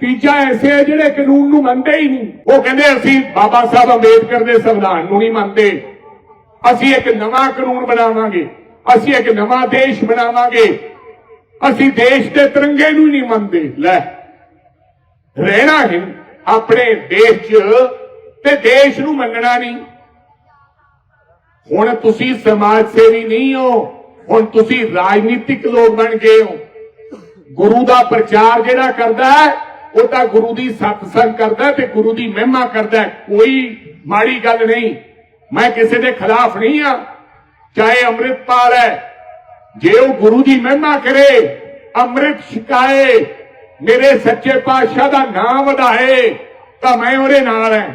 ਤੀਜਾ ਐਸੇ ਆ ਜਿਹੜੇ ਕਾਨੂੰਨ ਨੂੰ ਮੰਨਦੇ ਹੀ ਨਹੀਂ। ਉਹ ਕਹਿੰਦੇ ਅਸੀਂ ਬਾਬਾ ਸਾਹਿਬ ਅੰਬੇਦਕਰ ਦੇ ਸੰਵਿਧਾਨ ਨੂੰ ਨਹੀਂ ਮੰਨਦੇ। ਅਸੀਂ ਇੱਕ ਨਵਾਂ ਕਾਨੂੰਨ ਬਣਾਵਾਂਗੇ। ਅਸੀਂ ਇੱਕ ਨਵਾਂ ਦੇਸ਼ ਬਣਾਵਾਂਗੇ। ਅਸੀਂ ਦੇਸ਼ ਦੇ ਤਿਰੰਗੇ ਨੂੰ ਨਹੀਂ ਮੰਨਦੇ। ਲੈ, ਰਹਿਣਾ ਹੈ ਆਪਣੇ ਦੇਸ਼ 'ਚ ਤੇ ਦੇਸ਼ ਨੂੰ ਮੰਨਣਾ ਨਹੀਂ। ਹੁਣ ਤੁਸੀਂ ਸਮਾਜ ਸੇਵੀ ਨਹੀਂ ਹੋ। ਹੁਣ ਤੁਸੀਂ ਰਾਜਨੀਤਿਕ ਲੋਕ ਬਣ ਗਏ ਹੋ। ਗੁਰੂ ਦਾ ਪ੍ਰਚਾਰ ਜਿਹੜਾ ਕਰਦਾ ਹੈ ਉਹ ਤਾਂ ਗੁਰੂ ਦੀ ਸਤਸੰਗ ਕਰਦਾ ਤੇ ਗੁਰੂ ਦੀ ਮਹਿਮਾ ਕਰਦਾ ਕੋਈ ਮਾੜੀ ਗੱਲ ਨਹੀਂ। ਮੈਂ ਕਿਸੇ ਦੇ ਖਿਲਾਫ ਨਹੀਂ ਆ ਚਾਹੇ ਅੰਮ੍ਰਿਤਪਾਲ ਹੈ, ਜੇ ਉਹ ਗੁਰੂ ਦੀ ਮਹਿਮਾ ਕਰੇ, ਅੰਮ੍ਰਿਤ ਛਕਾਏ, ਮੇਰੇ ਸੱਚੇ ਪਾਤਸ਼ਾਹ ਦਾ ਨਾਮ ਵਧਾਏ, ਤਾਂ ਮੈਂ ਉਹਦੇ ਨਾਲ ਹਾਂ।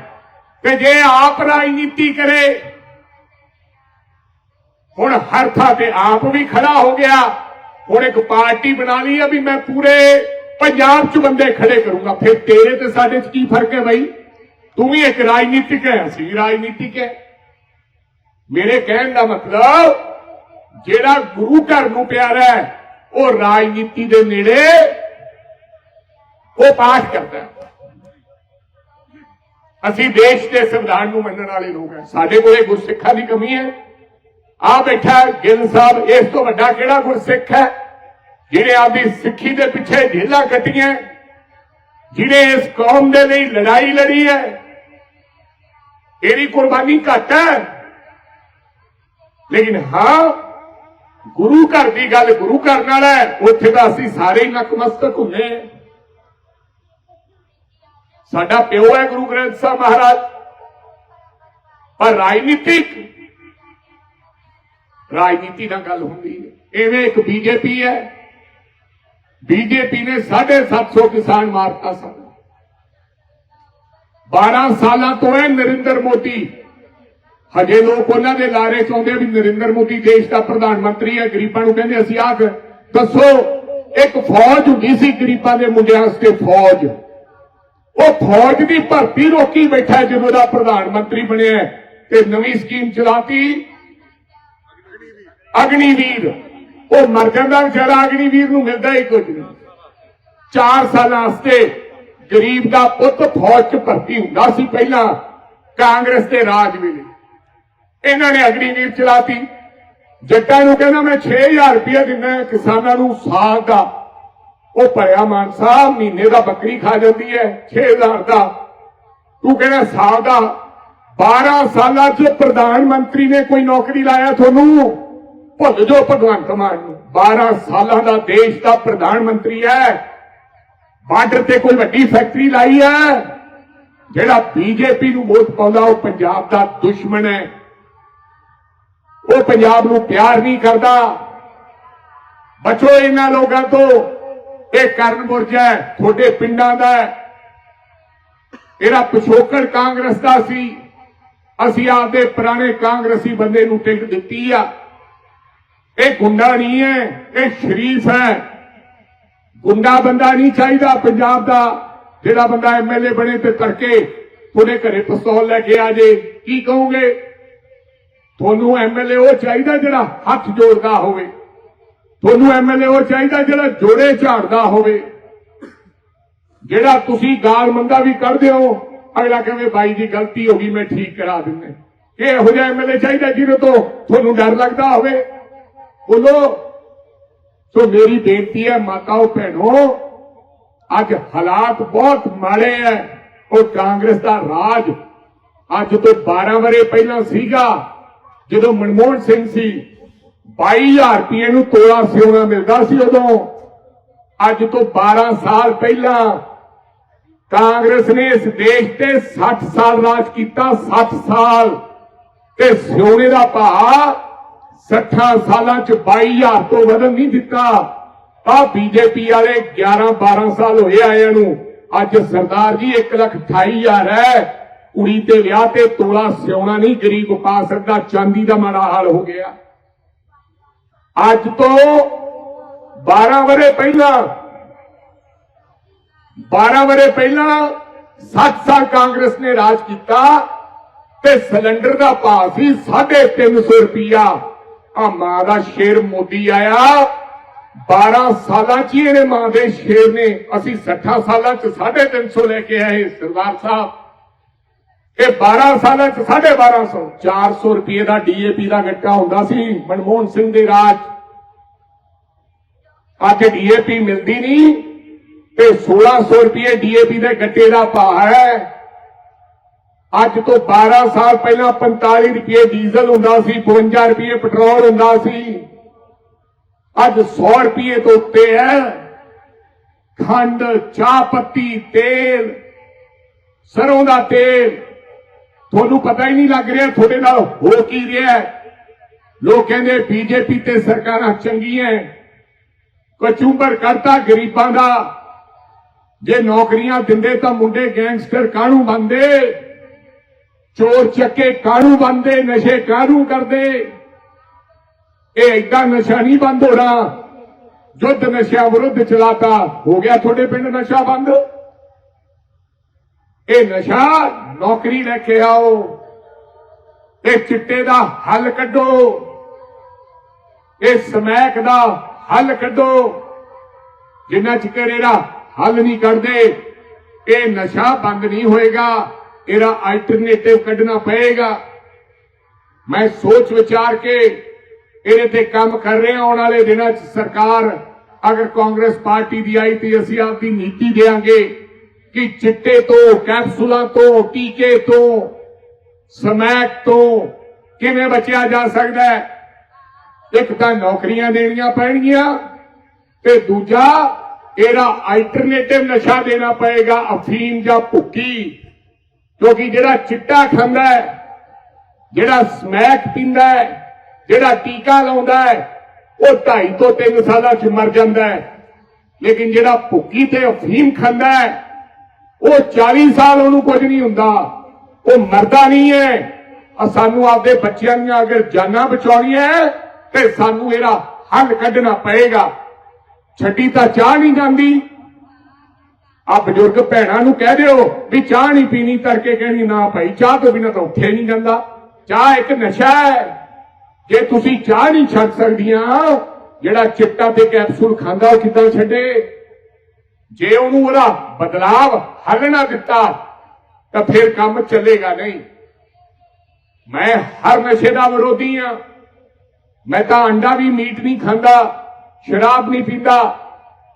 ਤੇ ਜੇ ਆਪ ਰਾਜਨੀਤੀ ਕਰੇ, ਹੁਣ ਹਰ ਥਾਂ ਤੇ ਆਪ ਵੀ ਖੜਾ ਹੋ ਗਿਆ। ਹੁਣ ਇੱਕ ਪਾਰਟੀ ਬਣਾ ਲਈ ਆ ਵੀ ਮੈਂ ਪੂਰੇ ਪੰਜਾਬ 'ਚ ਬੰਦੇ ਖੜੇ ਕਰੂੰਗਾ। ਫਿਰ ਤੇਰੇ ਤੇ ਸਾਡੇ 'ਚ ਕੀ ਫ਼ਰਕ ਹੈ ਬਈ? ਤੂੰ ਵੀ ਇੱਕ ਰਾਜਨੀਤਿਕ ਹੈ, ਅਸੀਂ ਰਾਜਨੀਤਿਕ ਹੈ। ਮੇਰੇ ਕਹਿਣ ਦਾ ਮਤਲਬ, ਜਿਹੜਾ ਗੁਰੂ ਘਰ ਨੂੰ ਪਿਆਰਾ ਹੈ, ਉਹ ਰਾਜਨੀਤੀ ਦੇ ਨੇੜੇ ਉਹ ਪਾਠ ਕਰਦਾ ਅਸੀਂ ਦੇਸ਼ ਦੇ ਸੰਵਿਧਾਨ ਨੂੰ ਮੰਨਣ ਵਾਲੇ ਲੋਕ ਹਾਂ। ਸਾਡੇ ਕੋਲੇ ਗੁਰਸਿੱਖਾਂ ਦੀ ਕਮੀ ਹੈ। ਆ ਬੈਠਾ ਗਿੱਲ ਸਾਹਿਬ, ਇਸ ਤੋਂ ਵੱਡਾ ਕਿਹੜਾ ਗੁਰਸਿੱਖ ਹੈ? ਜਿਹਨੇ ਆਪਦੀ ਸਿੱਖੀ ਦੇ ਪਿੱਛੇ ਢੇਲਾ ਕੱਟੀਆਂ ਜਿਹਨੇ ਇਸ ਕੌਮ ਦੇ ਲਈ ਲੜਾਈ ਲੜੀ ਹੈ, ਇਹਦੀ ਕੁਰਬਾਨੀ ਘੱਟ ਹੈ। ਲੇਕਿਨ ਹਾਂ, ਗੁਰੂ ਘਰ ਦੀ ਗੱਲ ਗੁਰੂ ਘਰ ਨਾਲ ਹੈ, ਉੱਥੇ ਤਾਂ ਅਸੀਂ ਸਾਰੇ ਹੀ ਨਕਮਸਤਕ ਹੁੰਦੇ ਹਾਂ। ਸਾਡਾ ਪਿਓ ਹੈ ਗੁਰੂ ਗ੍ਰੰਥ ਸਾਹਿਬ ਮਹਾਰਾਜ, ਪਰ ਰਾਜਨੀਤਿਕ, ਰਾਜਨੀਤੀ ਨਾਲ ਗੱਲ ਹੁੰਦੀ ਹੈ। ਐਵੇਂ ਇੱਕ ਬੀਜੇਪੀ ਹੈ ਬੀਜੇਪੀ ਨੇ 750 ਕਿਸਾਨ ਮਾਰਤਾ ਸਨ। 12 ਸਾਲਾਂ ਤੋਂ ਹੈ ਨਰਿੰਦਰ ਮੋਦੀ, ਹਜੇ ਲੋਕ ਉਹਨਾਂ ਦੇ ਲਾਰੇ ਚਾਹੁੰਦੇ ਵੀ ਨਰਿੰਦਰ ਮੋਦੀ ਦੇਸ਼ ਦਾ ਪ੍ਰਧਾਨ ਮੰਤਰੀ ਹੈ। ਗਰੀਬਾਂ ਨੂੰ ਕਹਿੰਦੇ ਅਸੀਂ ਆਖ, ਦੱਸੋ, ਇੱਕ ਫੌਜ ਹੁੰਦੀ ਸੀ ਗਰੀਬਾਂ ਦੇ ਮੁੰਡਿਆਂ ਵਾਸਤੇ ਫੌਜ? ਉਹ ਫੌਜ ਦੀ ਭਰਤੀ ਰੋਕੀ ਬੈਠਾ ਜਦੋਂ ਦਾ ਪ੍ਰਧਾਨ ਮੰਤਰੀ ਬਣਿਆ ਤੇ ਨਵੀਂ ਸਕੀਮ ਚਲਾਤੀ। ਅਗਨੀਵੀਰ। ਉਹ ਮਰ ਜਾਂਦਾ ਵਿਚਾਰਾ ਅਗਨੀਵੀਰ ਨੂੰ ਮਿਲਦਾ ਹੀ ਕੁਝ ਨਹੀਂ 4 ਸਾਲਾਂ ਵਾਸਤੇ ਗਰੀਬ ਦਾ ਪੁੱਤ ਫੌਜ 'ਚ ਭਰਤੀ ਹੁੰਦਾ ਸੀ, ਪਹਿਲਾਂ ਕਾਂਗਰਸ ਦੇ ਰਾਜ ਵੇਲੇ। ਇਹਨਾਂ ਨੇ ਅਗਨੀਵੀਰ ਚਲਾਤੀ। ਜੱਟਾਂ ਨੂੰ ਕਹਿੰਦਾ, ਮੈਂ 6000 ਰੁਪਏ ਦਿੰਦਾ ਕਿਸਾਨਾਂ ਨੂੰ ਸਾਲ ਦਾ। ਉਹ ਭਰਿਆ ਮਾਨ ਸਾਹਿਬ, ਮਹੀਨੇ ਦਾ ਬੱਕਰੀ ਖਾ ਜਾਂਦੀ ਹੈ 6000 ਦਾ। ਤੂੰ ਕਹਿੰਦਾ, ਸਾਲ ਦਾ। 12 ਸਾਲਾਂ 'ਚ ਪ੍ਰਧਾਨ ਮੰਤਰੀ ਨੇ ਕੋਈ ਨੌਕਰੀ ਲਾਇਆ ਤੁਹਾਨੂੰ? ਭੁੱਲ ਜੋ ਭਗਵੰਤ ਮਾਨ ਨੂੰ। 12 ਸਾਲਾਂ ਦਾ ਦੇਸ਼ ਦਾ ਪ੍ਰਧਾਨ ਮੰਤਰੀ ਹੈ। ਬਾਰਡਰ ਤੇ ਕੋਈ ਵੱਡੀ ਫੈਕਟਰੀ ਲਾਈ ਹੈ। ਜਿਹੜਾ ਬੀਜੇਪੀ ਨੂੰ ਵੋਟ ਪਾਉਂਦਾ, ਉਹ ਪੰਜਾਬ ਦਾ ਦੁਸ਼ਮਣ ਹੈ। ਉਹ ਪੰਜਾਬ ਨੂੰ ਪਿਆਰ ਨਹੀਂ ਕਰਦਾ। ਬਚੋ ਇਹਨਾਂ ਲੋਕਾਂ ਤੋਂ। ਇਹ ਕਰਨ ਮੁਰਜਾ ਹੈ। ਤੁਹਾਡੇ ਪਿੰਡਾਂ ਦਾ ਇਹਦਾ ਪਿਛੋਕੜ ਕਾਂਗਰਸ ਦਾ ਸੀ। ਅਸੀਂ ਆਪਦੇ ਪੁਰਾਣੇ ਕਾਂਗਰਸੀ ਬੰਦੇ ਨੂੰ ਟਿਕਟ ਦਿੱਤੀ ਆ। ਇਹ ਗੁੰਡਾ ਨਹੀਂ ਹੈ, ਇਹ ਸ਼ਰੀਫ ਹੈ। ਗੁੰਡਾ ਬੰਦਾ ਨਹੀਂ ਚਾਹੀਦਾ ਪੰਜਾਬ ਦਾ। ਜਿਹੜਾ ਬੰਦਾ ਐਮਐਲਏ ਬਣੇ ਤੇ ਤੜਕੇ ਤੁਹਾਡੇ ਘਰੇ ਪਿਸਤੌਲ ਲੈ ਕੇ ਆ ਜੇ, ਕੀ ਕਹੋਗੇ? ਤੁਹਾਨੂੰ ਐਮਐਲਏ ਉਹ ਚਾਹੀਦਾ ਜਿਹੜਾ ਹੱਥ ਜੋੜਦਾ ਹੋਵੇ। ਤੁਹਾਨੂੰ ਐਮਐਲਏ ਉਹ ਚਾਹੀਦਾ ਜਿਹੜਾ ਜੋੜੇ ਝਾੜਦਾ ਹੋਵੇ। ਜਿਹੜਾ ਤੁਸੀਂ ਗਾਲ ਮੰਦਾ ਵੀ ਕੱਢਦੇ ਹੋ, ਅਗਲਾ ਕਹੇ, ਬਾਈ ਦੀ ਗਲਤੀ ਹੋ ਗਈ, ਮੈਂ ਠੀਕ ਕਰਾ ਦਿੰਦਾ। ਇਹ ਇਹੋ ਜਿਹਾ ਐਮਐਲਏ ਚਾਹੀਦਾ ਜਿਹਦੇ ਤੋਂ ਤੁਹਾਨੂੰ ਡਰ ਲੱਗਦਾ ਹੋਵੇ। ਬੋਲੋ। ਸੋ ਮੇਰੀ ਬੇਨਤੀ ਹੈ, ਮਾਤਾਓ, ਭੈਣੋ, ਅੱਜ ਹਾਲਾਤ ਬਹੁਤ ਮਾੜੇ ਹੈ ਉਹ ਕਾਂਗਰਸ ਦਾ ਰਾਜ ਅੱਜ ਤੋਂ 12 ਵਰੇ ਪਹਿਲਾਂ ਸੀਗਾ, ਜਦੋਂ ਮਨਮੋਹਨ ਸਿੰਘ ਸੀ। 22000 ਰੁਪਏ ਨੂੰ ਤੋਲਾ ਸਿਉਣਾ ਮਿਲਦਾ ਸੀ ਉਦੋਂ। ਅੱਜ ਤੋਂ 12 ਸਾਲ ਪਹਿਲਾਂ ਕਾਂਗਰਸ ਨੇ ਇਸ ਦੇਸ਼ ਤੇ 60 ਸਾਲ ਰਾਜ ਕੀਤਾ 60 ਸਾਲ। ਤੇ ਸਿਉਣੇ ਦਾ ਭਾਅ 60 ਸਾਲਾਂ ਚ 22000 ਤੋਂ ਵਧਣ ਨਹੀਂ ਦਿੱਤਾ। ਆ ਬੀਜੇਪੀ ਵਾਲੇ 11 12 ਸਾਲ ਹੋਏ ਆਇਆਂ ਨੂੰ। ਅੱਜ ਸਰਦਾਰ ਜੀ 128000 ਹੈ। ਕੁੜੀ ਤੇ ਵਿਆਹ ਤੇ ਤੋਲਾ ਸਿਉਣਾ ਨਹੀਂ, ਗਰੀਬ ਪਾ ਸਕਦਾ। ਚਾਂਦੀ ਦਾ ਮਾੜਾ ਹਾਲ ਹੋ ਗਿਆ। ਅੱਜ ਤੋਂ 12 ਵਰੇ ਪਹਿਲਾਂ 12 ਵਰੇ ਪਹਿਲਾਂ 7 ਸਾਲ ਕਾਂਗਰਸ ਨੇ ਰਾਜ ਕੀਤਾ ਤੇ ਸਿਲੰਡਰ ਦਾ ਭਾਅ ਸੀ 350 ਰੁਪਿਆ ਆ ਮਾਂ ਦਾ ਸ਼ੇਰ ਮੋਦੀ ਆਇਆ। 12 ਸਾਲਾਂ ਚ ਹੀ ਇਹਨੇ ਮਾਂ ਦੇ ਸ਼ੇਰ ਨੇ। ਅਸੀਂ 60 ਸਾਲਾਂ ਚ 350 ਲੈ ਕੇ ਆਏ ਸਰਦਾਰ ਸਾਹਿਬ। ਇਹ 12 ਸਾਲਾਂ ਚ 1250 400 ਰੁਪਏ ਦਾ ਡੀਏਪੀ ਦਾ ਗੱਟਾ ਹੁੰਦਾ ਸੀ ਮਨਮੋਹਨ ਸਿੰਘ ਦੇ ਰਾਜ। ਅੱਜ ਡੀਏਪੀ ਮਿਲਦੀ ਨਹੀਂ ਤੇ 1600 ਰੁਪਏ ਡੀਏਪੀ ਦੇ ਗੱਟੇ ਦਾ ਭਾਅ ਹੈ। ਅੱਜ ਤੋਂ 12 ਸਾਲ ਪਹਿਲਾਂ 45 ਰੁਪਏ ਡੀਜ਼ਲ ਹੁੰਦਾ ਸੀ 52 ਰੁਪਏ ਪੈਟਰੋਲ ਹੁੰਦਾ ਸੀ। ਅੱਜ 100 ਰੁਪਏ ਤੋਂ ਉੱਤੇ ਹੈ। ਖੰਡ, ਚਾਹ ਪੱਤੀ, ਤੇਲ, ਸਰੋਂ ਦਾ ਤੇਲ। ਤੁਹਾਨੂੰ ਪਤਾ ਹੀ ਨਹੀਂ ਲੱਗ ਰਿਹਾ, ਤੁਹਾਡੇ ਨਾਲ ਹੋ ਕੀ ਰਿਹਾ ਲੋਕ ਕਹਿੰਦੇ ਬੀਜੇਪੀ ਤੇ ਸਰਕਾਰਾਂ ਚੰਗੀਆਂ ਕਚੂੰਬਰ ਕਰਤਾ ਗਰੀਬਾਂ ਦਾ। ਜੇ ਨੌਕਰੀਆਂ ਦਿੰਦੇ ਤਾਂ ਮੁੰਡੇ ਗੈਂਗਸਟਰ ਕਾਹਨੂੰ ਬੰਦੇ ਚੋਰ ਚੱਕੇ ਕਾਹਨੂੰ ਬੰਦੇ ਨਸ਼ੇ ਕਾਹਨੂੰ ਕਰਦੇ? ਇਹ ਏਦਾਂ ਨਸ਼ਾ ਨਹੀਂ ਬੰਦ ਹੋਣਾ। ਜੁੱਧ ਨਸ਼ਿਆਂ ਵਿਰੁੱਧ ਚਲਾਤਾ। ਹੋ ਗਿਆ ਤੁਹਾਡੇ ਪਿੰਡ ਨਸ਼ਾ ਬੰਦ? ਇਹ ਨਸ਼ਾ ਨੌਕਰੀ ਲੈ ਕੇ ਆਓ। ਇਹ ਚਿੱਟੇ ਦਾ ਹੱਲ ਕੱਢੋ। ਇਹ ਸਮੈਕ ਦਾ ਹੱਲ ਕੱਢੋ। ਜਿੰਨਾ ਚਿਰ ਇਹਦਾ ਹੱਲ ਨਹੀਂ ਕੱਢਦੇ, ਇਹ ਨਸ਼ਾ ਬੰਦ ਨਹੀਂ ਹੋਏਗਾ। ਇਹਦਾ ਅਲਟਰਨੇਟਿਵ ਕੱਢਣਾ ਪਏਗਾ। ਮੈਂ ਸੋਚ ਵਿਚਾਰ ਕੇ ਇਹਦੇ ਤੇ ਕੰਮ ਕਰ ਰਹੇ ਹਾਂ ਆਉਣ ਵਾਲੇ ਦਿਨਾਂ 'ਚ ਸਰਕਾਰ, ਅਗਰ ਕਾਂਗਰਸ ਪਾਰਟੀ ਦੀ ਆਈ ਤੇ ਅਸੀਂ ਆਪਦੀ ਨੀਤੀ ਦੇਾਂਗੇ ਕਿ ਚਿੱਟੇ ਤੋਂ, ਕੈਪਸੂਲਾਂ ਤੋਂ, ਟੀਕੇ ਤੋਂ, ਸਮੈਕ ਤੋਂ ਕਿਵੇਂ ਬਚਿਆ ਜਾ ਸਕਦਾ ਹੈ? ਇੱਕ ਤਾਂ ਨੌਕਰੀਆਂ ਦੇਣੀਆਂ ਪੈਣਗੀਆਂ ਤੇ ਦੂਜਾ, ਇਹਦਾ ਅਲਟਰਨੇਟਿਵ ਨਸ਼ਾ ਦੇਣਾ ਪਏਗਾ, ਅਫੀਮ ਜਾਂ ਭੁੱਕੀ। ਕਿਉਂਕਿ ਜਿਹੜਾ ਚਿੱਟਾ ਖਾਂਦਾ ਹੈ ਜਿਹੜਾ ਸਮੈਕ ਪੀਂਦਾ ਹੈ ਜਿਹੜਾ ਟੀਕਾ ਲਾਉਂਦਾ ਹੈ ਉਹ 2.5 ਤੋਂ 3 ਸਾਲਾਂ 'ਚ ਮਰ ਜਾਂਦਾ ਹੈ। ਲੇਕਿਨ ਜਿਹੜਾ ਭੁੱਕੀ ਤੇ ਅਫੀਮ ਖਾਂਦਾ ਹੈ ਉਹ 40 ਸਾਲ ਉਹਨੂੰ ਕੁਝ ਨਹੀਂ ਹੁੰਦਾ। ਉਹ ਮਰਦਾ ਨਹੀਂ ਹੈ। ਆ ਸਾਨੂੰ ਆਪਦੇ ਬੱਚਿਆਂ ਦੀਆਂ ਅਗਰ ਜਾਨਾਂ ਬਚਾਉਣੀਆਂ ਹੈ, ਤੇ ਸਾਨੂੰ ਇਹਦਾ ਹੱਲ ਕੱਢਣਾ ਪਏਗਾ। ਛੱਡੀ ਤਾਂ ਚਾਹ ਨਹੀਂ ਜਾਂਦੀ। ਆ ਬਜ਼ੁਰਗ ਭੈਣਾਂ ਨੂੰ ਕਹਿ ਦਿਓ ਵੀ ਚਾਹ ਨਹੀਂ ਪੀਣੀ, ਤੜਕੇ ਕਹਿਣੀ ਨਾ ਭਾਈ, ਚਾਹ ਤੋਂ ਬਿਨਾਂ ਤਾਂ ਉੱਠੇ ਨਹੀਂ ਜਾਂਦਾ। ਚਾਹ ਇੱਕ ਨਸ਼ਾ ਹੈ। ਜੇ ਤੁਸੀਂ ਚਾਹ ਨਹੀਂ ਛੱਡ ਸਕਦੀਆਂ, ਜਿਹੜਾ ਚਿੱਟਾ ਤੇ ਕੈਪਸੂਲ ਖਾਂਦਾ ਉਹ ਕਿੱਦਾਂ ਛੱਡੇ? ਜੇ ਉਹਨੂੰ ਉਹਦਾ ਬਦਲਾਵ ਹੱਲ ਨਾ ਦਿੱਤਾ, ਤਾਂ ਫਿਰ ਕੰਮ ਚੱਲੇਗਾ ਨਹੀਂ। ਮੈਂ ਹਰ ਨਸ਼ੇ ਦਾ ਵਿਰੋਧੀ ਆ ਮੈਂ ਤਾਂ ਅੰਡਾ ਵੀ ਮੀਟ ਨਹੀਂ ਖਾਂਦਾ, ਸ਼ਰਾਬ ਨਹੀਂ ਪੀਂਦਾ।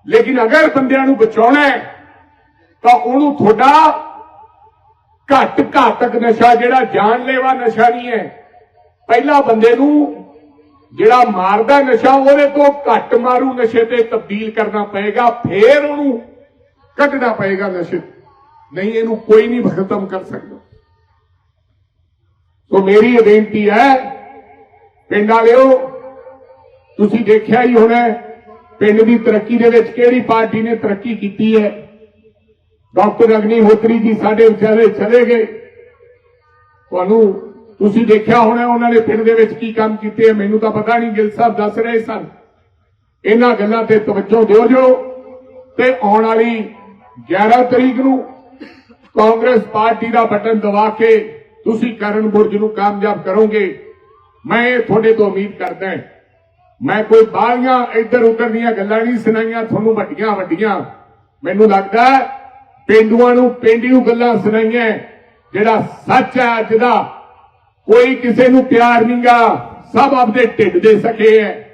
ਲੇਕਿਨ ਅਗਰ ਬੰਦਿਆਂ ਨੂੰ ਬਚਾਉਣਾ ਹੈ ਤਾਂ ਉਹਨੂੰ ਤੁਹਾਡਾ ਘੱਟ ਘਾਤਕ ਨਸ਼ਾ ਜਿਹੜਾ ਜਾਨਲੇਵਾ ਨਸ਼ਾ ਨਹੀਂ ਹੈ। ਪਹਿਲਾ ਬੰਦੇ ਨੂੰ ਜਿਹੜਾ ਮਾਰਦਾ ਨਸ਼ਾ, ਉਹਦੇ ਤੋਂ ਘੱਟ ਮਾਰੂ ਨਸ਼ੇ ਤੇ ਤਬਦੀਲ ਕਰਨਾ ਪਏਗਾ, ਫੇਰ ਉਹਨੂੰ ਕੱਢਣਾ ਪਏਗਾ ਨਸ਼ੇ। ਨਹੀਂ, ਇਹਨੂੰ ਕੋਈ ਨਹੀਂ ਖਤਮ ਕਰ ਸਕਦਾ। ਸੋ ਮੇਰੀ ਇਹ ਬੇਨਤੀ ਹੈ, ਪਿੰਡ ਵਾਲਿਓ, ਤੁਸੀਂ ਦੇਖਿਆ ਹੀ ਹੋਣਾ ਪਿੰਡ ਦੀ ਤਰੱਕੀ ਦੇ ਵਿੱਚ ਕਿਹੜੀ ਪਾਰਟੀ ਨੇ ਤਰੱਕੀ ਕੀਤੀ ਹੈ। ਡਾਕਟਰ ਅਗਨੀਹੋਤਰੀ ਜੀ ਸਾਡੇ ਵਿਚਾਰੇ ਚਲੇ ਗਏ। ਤੁਹਾਨੂੰ ਤੁਸੀਂ ਦੇਖਿਆ ਹੋਣਾ ਉਹਨਾਂ ਨੇ ਪਿੰਡ ਦੇ ਵਿੱਚ ਕੀ ਕੰਮ ਕੀਤੇ ਮੈਨੂੰ ਤਾਂ ਪਤਾ ਨਹੀਂ, ਗਿਲ ਸਾਹਿਬ ਦੱਸ ਰਹੇ ਸਨ। ਇਹਨਾਂ ਗੱਲਾਂ ਤੇ ਤਵੱਜੋ ਦਿਓ ਜੋ ਤੇ ਆਉਣ ਵਾਲੀ 11 ਤਰੀਕ ਨੂੰ ਕਾਂਗਰਸ ਪਾਰਟੀ ਦਾ ਬਟਨ ਦਬਾ ਕੇ ਤੁਸੀਂ ਕਰਨ ਬੁਰਜ ਨੂੰ ਕਾਮਯਾਬ ਕਰੋਗੇ। ਮੈਂ ਇਹ ਤੁਹਾਡੇ ਤੋਂ ਉਮੀਦ ਕਰਦਾ ਮੈਂ ਕੋਈ ਬਾਲੀਆਂ ਇੱਧਰ ਉੱਧਰ ਦੀਆਂ ਗੱਲਾਂ ਨਹੀਂ ਸੁਣਾਈਆਂ, ਤੁਹਾਨੂੰ ਵੱਡੀਆਂ ਵੱਡੀਆਂ ਮੈਨੂੰ ਲੱਗਦਾ ਪਿੰਡੂਆਂ ਨੂੰ ਪਿੰਡਿਓ ਗੱਲਾਂ ਸੁਣਾਈਆਂ। ਜਿਹੜਾ ਸੱਚ ਹੈ ਅੱਜ ਦਾ, ਕੋਈ ਕਿਸੇ ਨੂੰ ਪਿਆਰ ਨਹੀਂਗਾ। ਸਭ ਆਪਦੇ ਢਿੱਡ ਦੇ ਸਕੇ ਹੈ।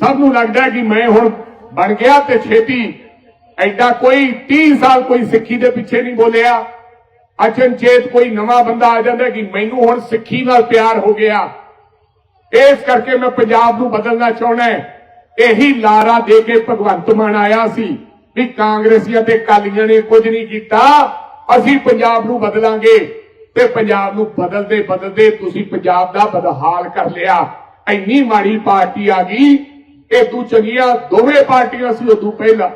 ਸਭ ਨੂੰ ਲੱਗਦਾ ਕਿ ਮੈਂ ਹੁਣ ਬਣ ਗਿਆ ਤੇ ਛੇਤੀ। ਐਡਾ ਕੋਈ 30 ਸਾਲ ਕੋਈ ਸਿੱਖੀ ਦੇ ਪਿੱਛੇ ਨਹੀਂ ਬੋਲਿਆ। ਅਚਨਚੇਤ ਕੋਈ ਨਵਾਂ ਬੰਦਾ ਆ ਜਾਂਦਾ ਕਿ ਮੈਨੂੰ ਹੁਣ ਸਿੱਖੀ ਨਾਲ ਪਿਆਰ ਹੋ ਗਿਆ। ਇਸ ਕਰਕੇ ਮੈਂ ਪੰਜਾਬ ਨੂੰ ਬਦਲਣਾ ਚਾਹੁੰਦਾ। ਇਹੀ ਲਾਰਾ ਦੇ ਕੇ ਭਗਵੰਤ ਮਾਨ ਆਇਆ ਸੀ। ਵੀ ਕਾਂਗਰਸੀਆਂ ਤੇ ਕਾਲੀਆਂ ਨੇ ਕੁਝ ਨਹੀਂ ਕੀਤਾ, ਅਸੀਂ ਪੰਜਾਬ ਨੂੰ ਬਦਲਾਂਗੇ ਤੇ ਪੰਜਾਬ ਨੂੰ ਬਦਲਦੇ ਬਦਲਦੇ ਤੁਸੀਂ ਪੰਜਾਬ ਦਾ ਬਦਹਾਲ ਕਰ ਲਿਆ। ਇੰਨੀ ਮਾੜੀ ਪਾਰਟੀ ਆ ਗਈ ਇਹ ਤੂੰ ਚੰਗੀਆਂ ਦੋਵੇਂ ਪਾਰਟੀਆਂ ਸੀ ਉਦੋਂ ਪਹਿਲਾਂ।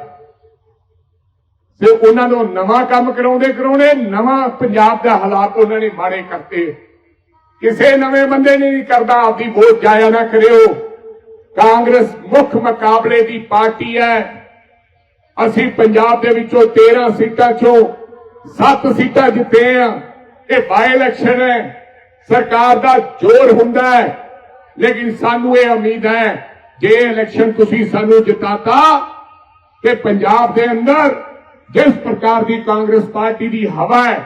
ਤੇ ਉਹਨਾਂ ਨੂੰ ਨਵਾਂ ਕੰਮ ਕਰਾਉਂਦੇ ਕਰਾਉਣੇ ਨਵਾਂ ਪੰਜਾਬ ਦਾ ਹਾਲਾਤ ਉਹਨਾਂ ਨੇ ਮਾੜੇ ਕਰਤੇ। ਕਿਸੇ ਨਵੇਂ ਬੰਦੇ ਨੇ ਨਹੀਂ ਕਰਦਾ, ਆਪਦੀ ਵੋਟ ਜਾਇਆ ਨਾ ਕਰਿਓ। ਕਾਂਗਰਸ ਮੁੱਖ ਮੁਕਾਬਲੇ ਦੀ ਪਾਰਟੀ ਹੈ। ਅਸੀਂ ਪੰਜਾਬ ਦੇ ਵਿੱਚੋਂ 13 ਸੀਟਾਂ ਚੋਂ 7 ਸੀਟਾਂ ਜਿੱਤੇ ਆ। ਇਹ ਬਾਈ ਇਲੈਕਸ਼ਨ ਹੈ। ਸਰਕਾਰ ਦਾ ਜ਼ੋਰ ਹੁੰਦਾ ਹੈ। ਲੇਕਿਨ ਸਾਨੂੰ ਇਹ ਉਮੀਦ ਹੈ, ਜੇ ਇਲੈਕਸ਼ਨ ਤੁਸੀਂ ਸਾਨੂੰ ਜਿਤਾਤਾ ਕਿ ਪੰਜਾਬ ਦੇ ਅੰਦਰ ਜਿਸ ਪ੍ਰਕਾਰ ਦੀ ਕਾਂਗਰਸ ਪਾਰਟੀ ਦੀ ਹਵਾ ਹੈ,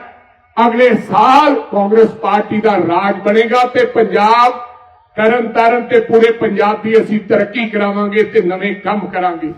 ਅਗਲੇ ਸਾਲ ਕਾਂਗਰਸ ਪਾਰਟੀ ਦਾ ਰਾਜ ਬਣੇਗਾ ਤੇ ਪੰਜਾਬ ਤਰਨ ਤਾਰਨ ਤੇ ਪੂਰੇ ਪੰਜਾਬ ਦੀ ਅਸੀਂ ਤਰੱਕੀ ਕਰਾਵਾਂਗੇ ਤੇ ਨਵੇਂ ਕੰਮ ਕਰਾਂਗੇ।